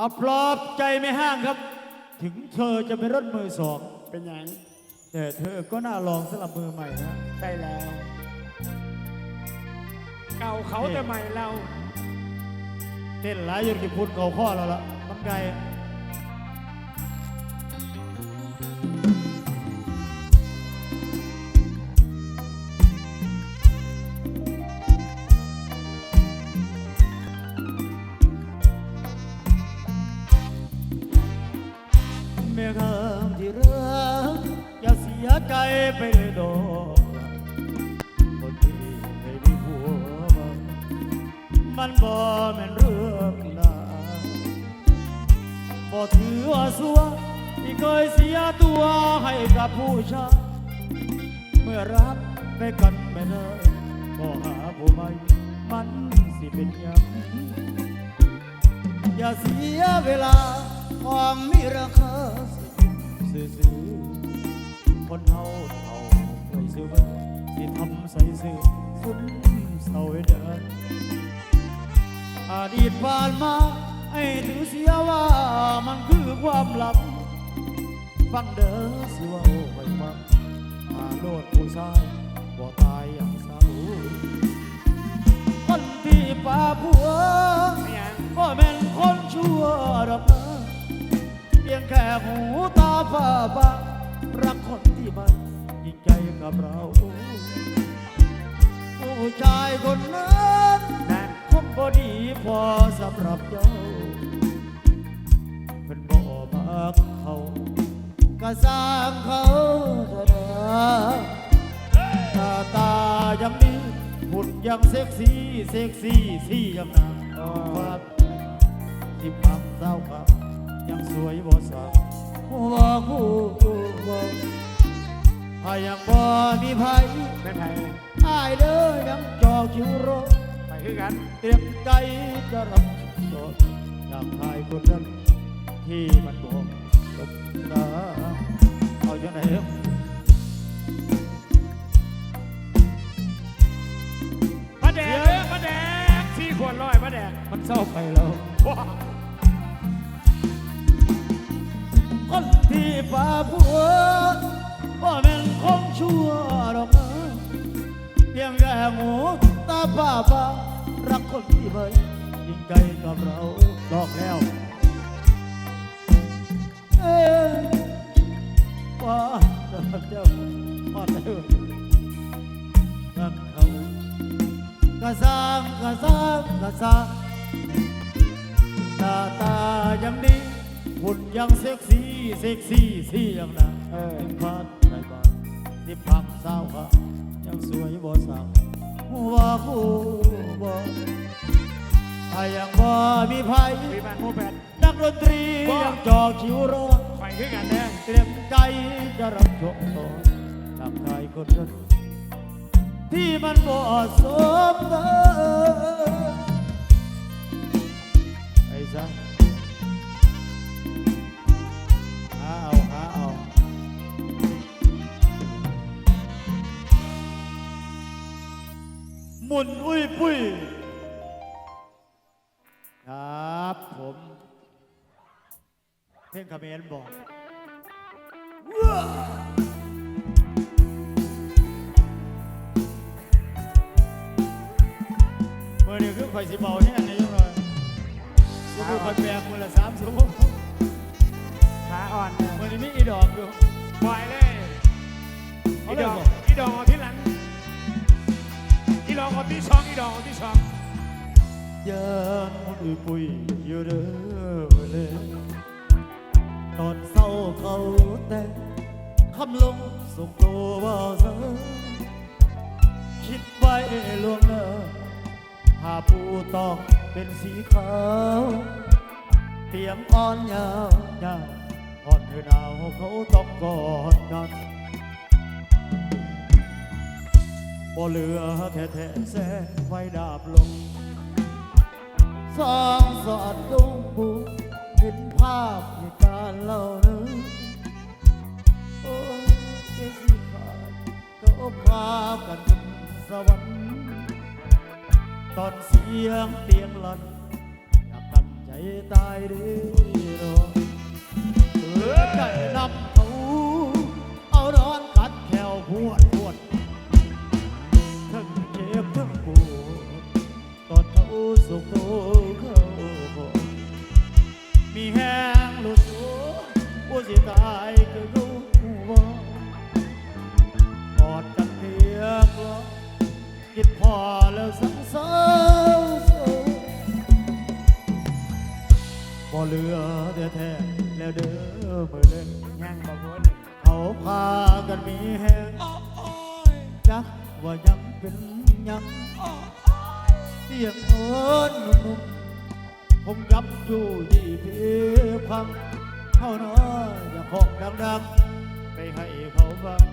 เอาปลอบใจไม่ห้างครับ ถึงเธอจะเป็นรถมือสอง เป็นหยังแต่เธอก็น่าลองสลับมือใหม่นะใช่แล้ว เก่าเขาแต่ใหม่เรา เต้นหลายยนกี่พุทธเขาข้อแล้วล่ะมันไกล อย่าเสียใจไปเลยดอกคนที่ไม่มีผัวมันมันบ่แม่นเรื่องนายบ่ถือว่าสัวที่เคยเสียตัวให้กับผู้ชายเมื่อรักไปกันไม่ได้ก็หาผู้ใหม่มันสิเป็นยังอย่าเสียเวลาของมีราคาซื้อ คนเฮาเท่าไว้ซื้อเบิ่งที่ทำใส่ซื้อสุดเศร้าเดินอดีตผ่านมาให้ถือเสียว่ามันคือความลับฟังเด้อสิว่าโอ้ไว้ฟังมาโลดผู้ชายบ่ตายอย่างเศร้าคนที่ป่าผัวยังก็เป็นคนชั่วดอกนะเพียงแค่หูตาฝ้าบาง คนที่มันยิ่งใจกับเราผู้ชายคนนั้นนะคงบ่ดีพอสำหรับเจ้าเป็นบ่มักเขาก็สร้างเขาเถอะนะหน้าตายังดีหุ่นยังเซ็กซี่เซ็กซี่ซี่ยังนางความที่พักเศร้าครับยังสวยบ่สาว บ่คู่บ่ถ้ายังบ่มีไผเป็นไผอายเด้อยังจอคิวรอไปคือกัน เตรียมใจจะรับสดอยากทายคนนั้นที่มันบอกตกตาเอาอย่างไห ที่ป่าผัวว่าเป็นของชั่วหรอกนะเพียงแค่หูตาป้าป้ารักคนที่ไม่ยิ่งใจกับเราลอกแล้วเอ้ว่าเจ้าพอดเลยรักเขากะสร้างกะสร้างกะสร้างหน้าตายังดี หุ่นยังเซ็กซี่เซ็กซี่ซี่ยังนะเออพาดในบ้านที่พักสาวค่ะยังสวยบ่สาวว่าคู่บ่ถ้ายังบ่มีไผปีบ้านหมู่แปดนักดนตรียังจอคิวรอไปคือกันเด้อเตรียมใจจะรับชมต่อจากชายคนนั้นที่มันบ่สมเธอไอ้ซะ หมุนอุ้ยปุ้ยครับผมเพลงคาเขมนบอกเมื่อนี้คือข่อยสิเบาแห้งในยังไงก็คือข่อยแปลงมือละสามสูงขาอ่อนเด้อเมื่อนี้มีอีดอกอยู่ปล่อยเลยเอาอีเลยดอกบอกอีดอกเอาที่หลัง อีดอกเอาที่สองอีดอกเอาที่สองยานมุนอุ้ยปุยอยู่เด้อเลยตอนเศร้าเขาแต่งคำลงส่งตัวว่าเสอคิดไว้ลวงหน้าผ้าปูต้องเป็นสีขาวเตียงอ่อนยาวยาวอ่อนหนาวเขาต้องกอดกัน บ่เหลือแท้แท้แสงไฟดาบลงสองสอดดุ้งบุเห็นภาพในการเล่านึงโอ้ยเจ้าสิขาดก็พากันถึงสวรรค์ตอนเสียงเตียงหลั่นอยากกันใจตายดีรอเหลือใจนำเขาเอาร้อนกัดแขวพวว เป็นยังเสียงเอิญนุ่มผมยับอยู่ที่เพียพังเข้าน้อยอย่าของดังๆไปให้เขาฟัง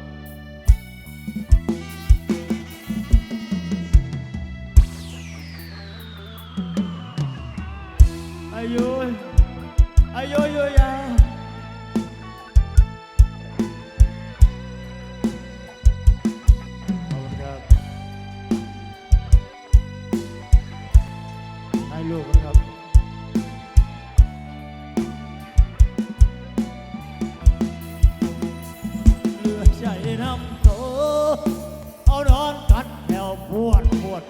ปวดปวด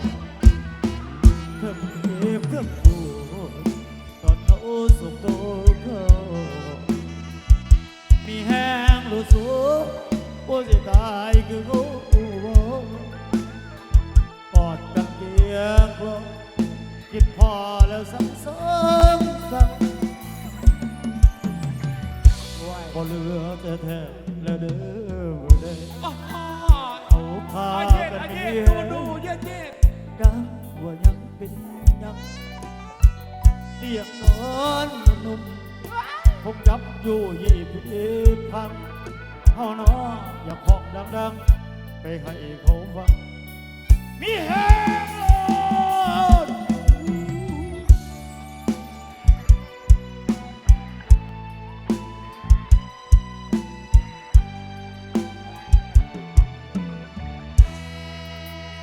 เครื่องเก็บเครื่องปวดตอนเขาสุกโตเขามีแห้งรู้สูโอ้สิตายคือเขาบอกอดกันเกียงกลมคิดพอแล้วซ้ำซ้ำซ้ำว้ยพอเหลือแต่แท้ ยังเตียงนอนนุ่มผมยับอยู่ยี่ปีพังเฮาน้ออย่าของดังๆ ไปให้เขาฟังมีแห้